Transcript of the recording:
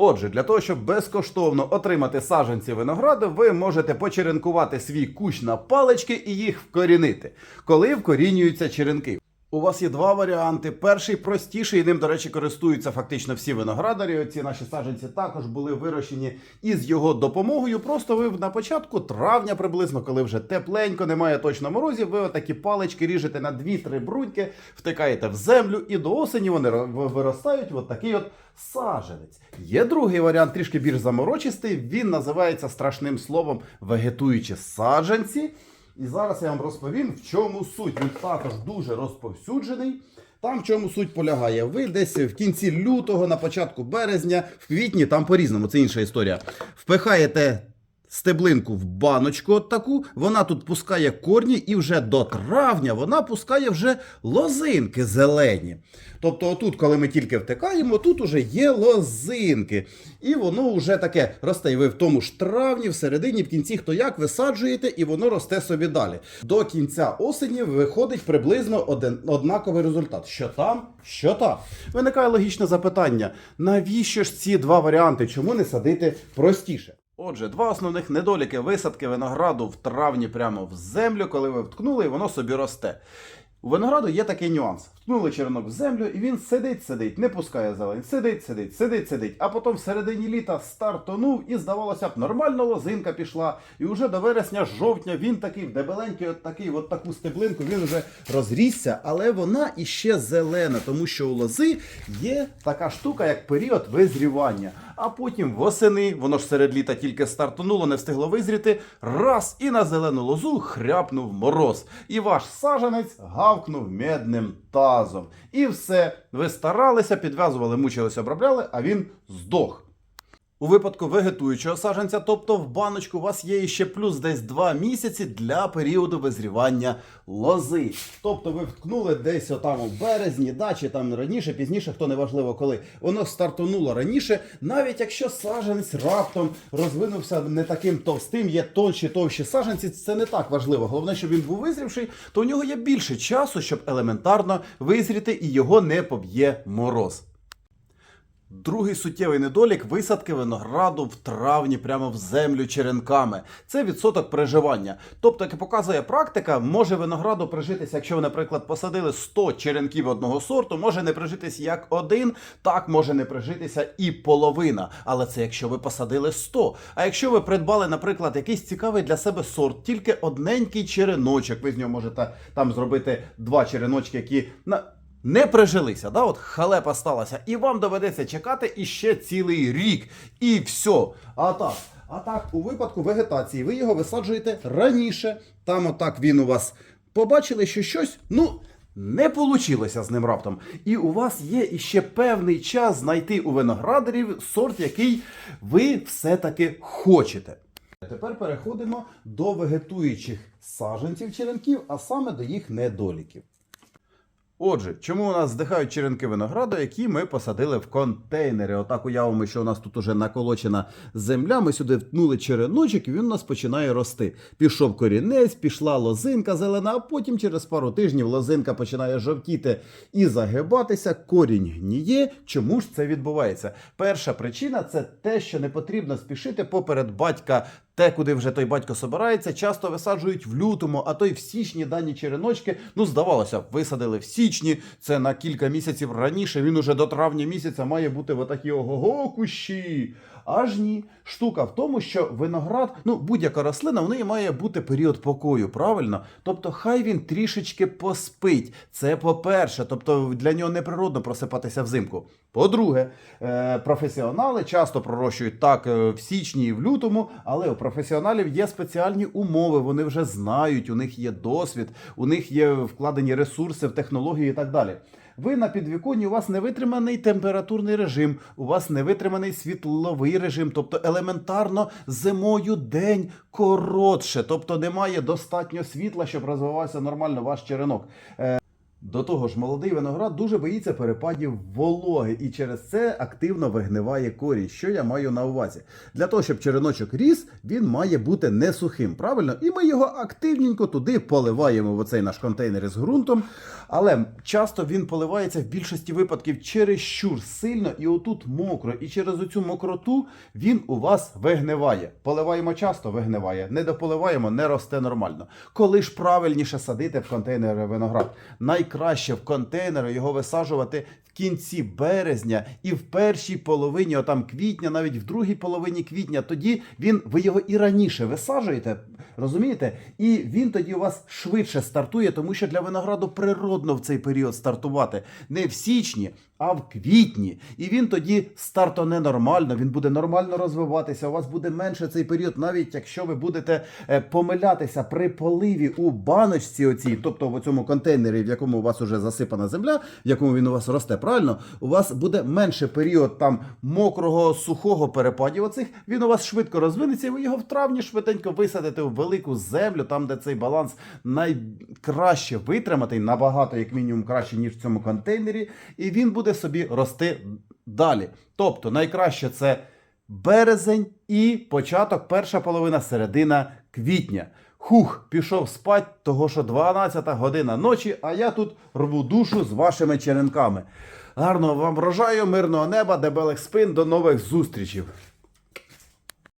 Отже, для того, щоб безкоштовно отримати саджанці винограду, ви можете почеренкувати свій кущ на палички і їх вкорінити, коли вкорінюються черенки. У вас є два варіанти. Перший простіший, і ним, до речі, користуються фактично всі виноградарі. Ці наші саджанці також були вирощені із його допомогою. Просто ви на початку травня, приблизно, коли вже тепленько, немає точно морозів, ви отакі палички ріжете на 2-3 бруньки, втикаєте в землю, і до осені вони ро- ви- виростають от такий от саджанець. Є другий варіант, трішки більш заморочистий. Він називається страшним словом вегетуючі саджанці. І зараз я вам розповім, в чому суть. Він також дуже розповсюджений. Там в чому суть полягає. Ви десь в кінці лютого, на початку березня, в квітні, там по-різному, це інша історія. Впихаєте стеблинку в баночку от таку, вона тут пускає корні, і вже до травня вона пускає вже лозинки зелені. Тобто, отут, коли ми тільки втикаємо, тут уже є лозинки. І воно вже таке росте. І ви в тому ж травні, в середині, в кінці, хто як висаджуєте, і воно росте собі далі. До кінця осені виходить приблизно один однаковий результат. Що там, що там. Виникає логічне запитання: навіщо ж ці два варіанти? Чому не садити простіше? Отже, два основних недоліки висадки винограду в травні прямо в землю, коли ви вткнули, і воно собі росте. У винограду є такий нюанс. Вткнули черенок в землю, і він сидить, сидить, не пускає зелень, сидить, сидить, сидить, сидить. А потім в середині літа стартонув, і здавалося б, нормально лозинка пішла. І вже до вересня, жовтня він такий дебеленький, от такий, от таку стеблинку, він вже розрісся, але вона іще зелена, тому що у лози є така штука, як період визрівання. А потім восени, воно ж серед літа тільки стартонуло, не встигло визріти. Раз і на зелену лозу хряпнув мороз. І ваш сажанець гавкнув медним тазом. І все. Ви старалися, підв'язували, мучилися, обробляли, а він здох. У випадку вегетуючого саджанця, тобто в баночку, у вас є ще плюс десь 2 місяці для періоду визрівання лози. Тобто ви вткнули десь отам у березні, да, чи там раніше, пізніше, хто не важливо коли. Воно стартонуло раніше, навіть якщо саджанець раптом розвинувся не таким товстим, є тонші, товщі саджанці, це не так важливо. Головне, щоб він був визрівший, то у нього є більше часу, щоб елементарно визріти і його не поб'є мороз. Другий суттєвий недолік висадки винограду в травні прямо в землю черенками. Це відсоток приживання. Тобто, як і показує практика, може винограду прижитися, якщо ви, наприклад, посадили 100 черенків одного сорту, може не прижитися як один, так може не прижитися і половина. Але це якщо ви посадили 100. А якщо ви придбали, наприклад, якийсь цікавий для себе сорт, тільки одненький череночок, ви з нього можете там зробити два череночки, які на не прижилися, да? от халепа сталася, і вам доведеться чекати іще цілий рік. І все. А так. А так, у випадку вегетації ви його висаджуєте раніше. Там отак він у вас побачили, що щось, ну. Не получилося з ним раптом. І у вас є іще певний час знайти у виноградарів сорт, який ви все-таки хочете. Тепер переходимо до вегетуючих саджанців черенків, а саме до їх недоліків. Отже, чому у нас здихають черенки винограду, які ми посадили в контейнери? Отак уявимо, що у нас тут уже наколочена земля. Ми сюди втнули череночок, і він у нас починає рости. Пішов корінець, пішла лозинка зелена, а потім через пару тижнів лозинка починає жовтіти і загибатися. Корінь гніє. Чому ж це відбувається? Перша причина це те, що не потрібно спішити поперед батька. Те, куди вже той батько собирається, часто висаджують в лютому, а то й в січні дані череночки. Ну, здавалося, висадили в січні. Це на кілька місяців раніше. Він уже до травня місяця має бути в отакі ого-го кущі. Аж ні. Штука в тому, що виноград, ну будь-яка рослина, в неї має бути період покою, правильно? Тобто, хай він трішечки поспить. Це по-перше, тобто для нього неприродно просипатися взимку. По-друге, е, професіонали часто пророщують так е, в січні і в лютому, але у професіоналів є спеціальні умови. Вони вже знають, у них є досвід, у них є вкладені ресурси в технології і так далі. Ви на підвіконні, у вас не витриманий температурний режим, у вас не витриманий світловий режим, тобто елементарно зимою день коротше, тобто немає достатньо світла, щоб розвивався нормально ваш черенок. До того ж, молодий виноград дуже боїться перепадів вологи і через це активно вигниває корінь. Що я маю на увазі? Для того, щоб череночок ріс, він має бути не сухим, правильно? І ми його активненько туди поливаємо в оцей наш контейнер з ґрунтом. Але часто він поливається в більшості випадків чересчур сильно, і отут мокро. І через оцю мокроту він у вас вигниває. Поливаємо часто, вигниває. Не дополиваємо, не росте нормально. Коли ж правильніше садити в контейнери виноград? Найкраще в контейнери його висаджувати в кінці березня і в першій половині, отам квітня, навіть в другій половині квітня. Тоді він ви його і раніше висаджуєте, розумієте? І він тоді у вас швидше стартує, тому що для винограду природно в цей період стартувати не в січні, а в квітні. І він тоді стартоне нормально, він буде нормально розвиватися. У вас буде менше цей період, навіть якщо ви будете е, помилятися при поливі у баночці, оцій, тобто в цьому контейнері, в якому у вас уже засипана земля, в якому він у вас росте, правильно, у вас буде менше період там мокрого, сухого перепадів. Оцих він у вас швидко розвинеться, і ви його в травні швиденько висадите в велику землю, там де цей баланс найкраще витриматий, набагато, як мінімум, краще, ніж в цьому контейнері, і він буде собі рости далі. Тобто, найкраще це березень і початок, перша половина, середина квітня. Хух, пішов спать, того що 12 година ночі, а я тут рву душу з вашими черенками. Гарного вам врожаю, мирного неба, дебелих спин, до нових зустрічей.